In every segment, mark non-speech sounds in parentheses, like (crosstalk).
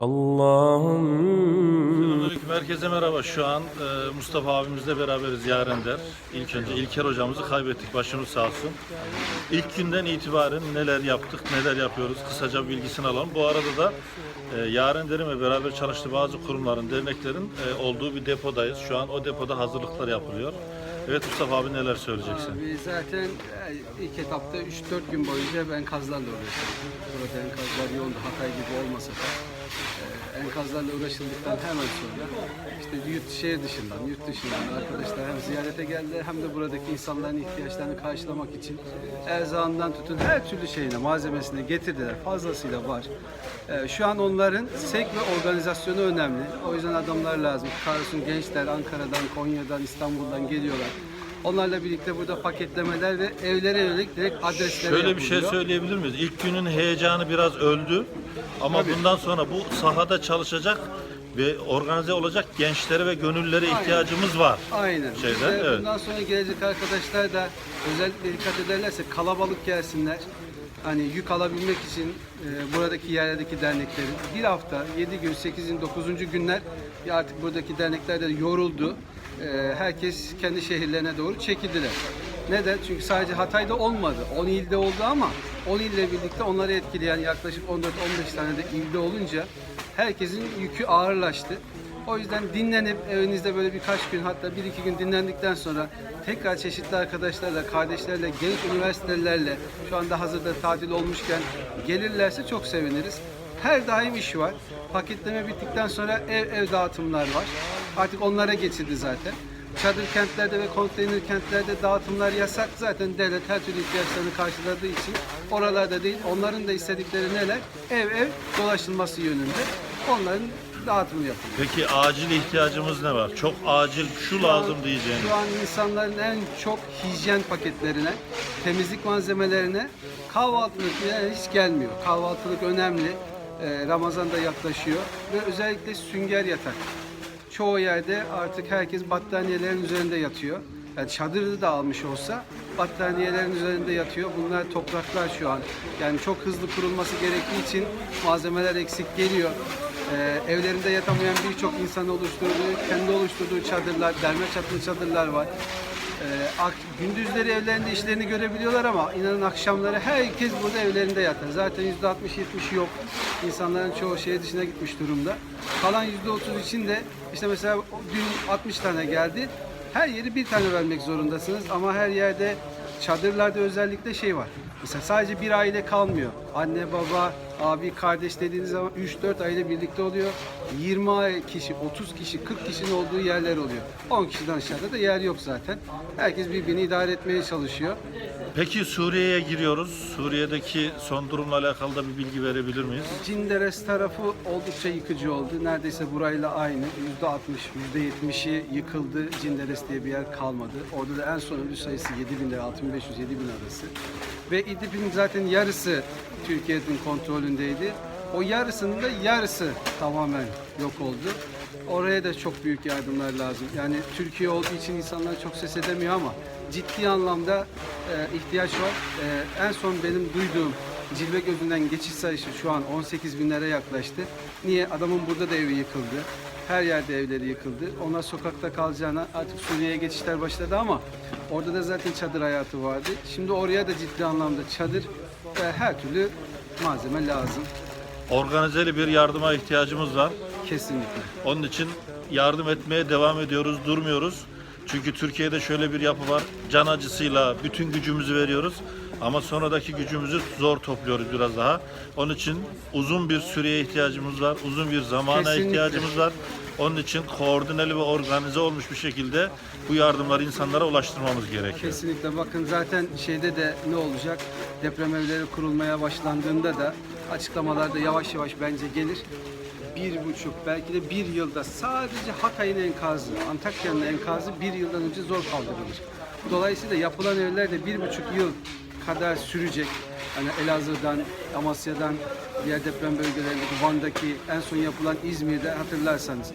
Allah'ım. Herkese merhaba. Şu an e, Mustafa abimizle beraberiz Yaren der. İlk önce İlker hocamızı kaybettik. Başımız sağ olsun. İlk günden itibaren neler yaptık, neler yapıyoruz kısaca bilgisini alalım. Bu arada da e, Yaren derin ve beraber çalıştığı bazı kurumların, derneklerin e, olduğu bir depodayız. Şu an o depoda hazırlıklar yapılıyor. Evet Mustafa abi neler söyleyeceksin? Abi zaten e, ilk etapta 3-4 gün boyunca ben kazdan da uğraştım. Protein kazlar yoğundu Hatay gibi olmasa da. Enkazlarla uğraşıldıktan hemen sonra işte yurt şehir dışından, yurt dışından arkadaşlar hem ziyarete geldiler hem de buradaki insanların ihtiyaçlarını karşılamak için erzağından tutun her türlü şeyine, malzemesine getirdiler. Fazlasıyla var. E, şu an onların sevk ve organizasyonu önemli. O yüzden adamlar lazım. Karsun gençler Ankara'dan, Konya'dan, İstanbul'dan geliyorlar. Onlarla birlikte burada paketlemeler ve evlere yönelik direkt adreslere Şöyle bir şey yapılıyor. söyleyebilir miyiz? İlk günün heyecanı biraz öldü. Ama bundan sonra bu sahada çalışacak ve organize olacak gençlere ve gönüllere ihtiyacımız var. Aynen. Şeyden, İşte evet. Bundan sonra gelecek arkadaşlar da özellikle dikkat ederlerse kalabalık gelsinler. Hani yük alabilmek için e, buradaki yerlerdeki derneklerin bir hafta, 7 gün, 8'in 9. günler ya artık buradaki dernekler de yoruldu. E, herkes kendi şehirlerine doğru çekildiler. Neden? Çünkü sadece Hatay'da olmadı. 10 ilde oldu ama 10 ille birlikte onları etkileyen yaklaşık 14-15 tane de ilde olunca herkesin yükü ağırlaştı. O yüzden dinlenip evinizde böyle birkaç gün hatta bir iki gün dinlendikten sonra tekrar çeşitli arkadaşlarla, kardeşlerle, genç üniversitelerle şu anda hazırda tatil olmuşken gelirlerse çok seviniriz. Her daim iş var. Paketleme bittikten sonra ev ev dağıtımlar var. Artık onlara geçildi zaten. Çadır kentlerde ve konteyner kentlerde dağıtımlar yasak. Zaten devlet her türlü ihtiyaçlarını karşıladığı için oralarda değil. Onların da istedikleri neler? Ev ev dolaşılması yönünde. Onların dağıtımı yapılıyor. Peki acil ihtiyacımız ne var? Çok acil şu lazım diyeceğiniz. Şu an insanların en çok hijyen paketlerine, temizlik malzemelerine kahvaltılık yani hiç gelmiyor. Kahvaltılık önemli. Ee, Ramazan da yaklaşıyor ve özellikle sünger yatak. Çoğu yerde artık herkes battaniyelerin üzerinde yatıyor. Yani çadırı da almış olsa battaniyelerin üzerinde yatıyor. Bunlar topraklar şu an. Yani çok hızlı kurulması gerektiği için malzemeler eksik geliyor. Ee, evlerinde yatamayan birçok insan oluşturduğu, kendi oluşturduğu çadırlar, derme çatlı çadırlar var. Ak- gündüzleri evlerinde işlerini görebiliyorlar ama inanın akşamları herkes burada evlerinde yatar. Zaten %60-70 yok. İnsanların çoğu şehir dışına gitmiş durumda. Kalan %30 için de işte mesela dün 60 tane geldi. Her yeri bir tane vermek zorundasınız ama her yerde çadırlarda özellikle şey var. Mesela sadece bir aile kalmıyor. Anne, baba, abi, kardeş dediğiniz zaman 3-4 aile birlikte oluyor. 20 kişi, 30 kişi, 40 kişinin olduğu yerler oluyor. 10 kişiden aşağıda da yer yok zaten. Herkes birbirini idare etmeye çalışıyor. Peki Suriye'ye giriyoruz. Suriye'deki son durumla alakalı da bir bilgi verebilir miyiz? Cinderes tarafı oldukça yıkıcı oldu. Neredeyse burayla aynı. %60, %70'i yıkıldı. Cinderes diye bir yer kalmadı. Orada da en son ölü sayısı 7000 lira, 6500 7000 arası. Ve İdlib'in zaten yarısı Türkiye'nin kontrolündeydi. O yarısının da yarısı tamamen yok oldu. Oraya da çok büyük yardımlar lazım. Yani Türkiye olduğu için insanlar çok ses edemiyor ama ciddi anlamda e, ihtiyaç var. E, en son benim duyduğum Cilve gözünden geçiş sayısı şu an 18 binlere yaklaştı. Niye? Adamın burada da evi yıkıldı. Her yerde evleri yıkıldı. Onlar sokakta kalacağına artık Suriye'ye geçişler başladı ama orada da zaten çadır hayatı vardı. Şimdi oraya da ciddi anlamda çadır ve her türlü malzeme lazım. Organizeli bir yardıma ihtiyacımız var. Kesinlikle. Onun için yardım etmeye devam ediyoruz, durmuyoruz. Çünkü Türkiye'de şöyle bir yapı var. Can acısıyla bütün gücümüzü veriyoruz. Ama sonradaki gücümüzü zor topluyoruz biraz daha. Onun için uzun bir süreye ihtiyacımız var. Uzun bir zamana Kesinlikle. ihtiyacımız var. Onun için koordineli ve organize olmuş bir şekilde bu yardımları insanlara ulaştırmamız gerekiyor. Kesinlikle bakın zaten şeyde de ne olacak? Deprem evleri kurulmaya başlandığında da açıklamalarda yavaş yavaş bence gelir. Bir buçuk belki de bir yılda sadece Hatay'ın enkazı, Antakya'nın enkazı bir yıldan önce zor kaldırılır. Dolayısıyla yapılan evler de bir buçuk yıl kadar sürecek. Hani Elazığ'dan, Amasya'dan, diğer deprem bölgelerindeki Van'daki en son yapılan İzmir'de hatırlarsanız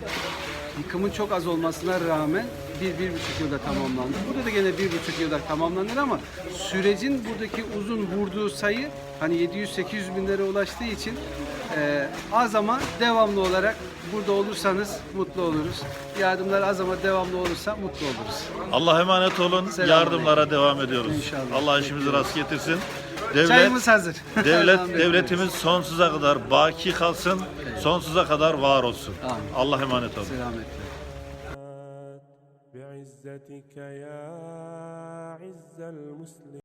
yıkımın çok az olmasına rağmen bir, bir buçuk yılda tamamlandı. Burada da gene bir buçuk yılda tamamlanır ama sürecin buradaki uzun vurduğu sayı hani 700-800 binlere ulaştığı için Ee, az ama devamlı olarak burada olursanız mutlu oluruz. Yardımlar az ama devamlı olursa mutlu oluruz. Allah emanet olun. Selamünaleyküm. Yardımlara devam ediyoruz. İnşallah. Allah işimizi rast getirsin. Devlet Çayımız hazır. (laughs) Devam devlet bekliyoruz. devletimiz sonsuza kadar baki kalsın. Sonsuza kadar var olsun. Amin. Allah emanet olun. Selametle. بعزتك يا عز المسلم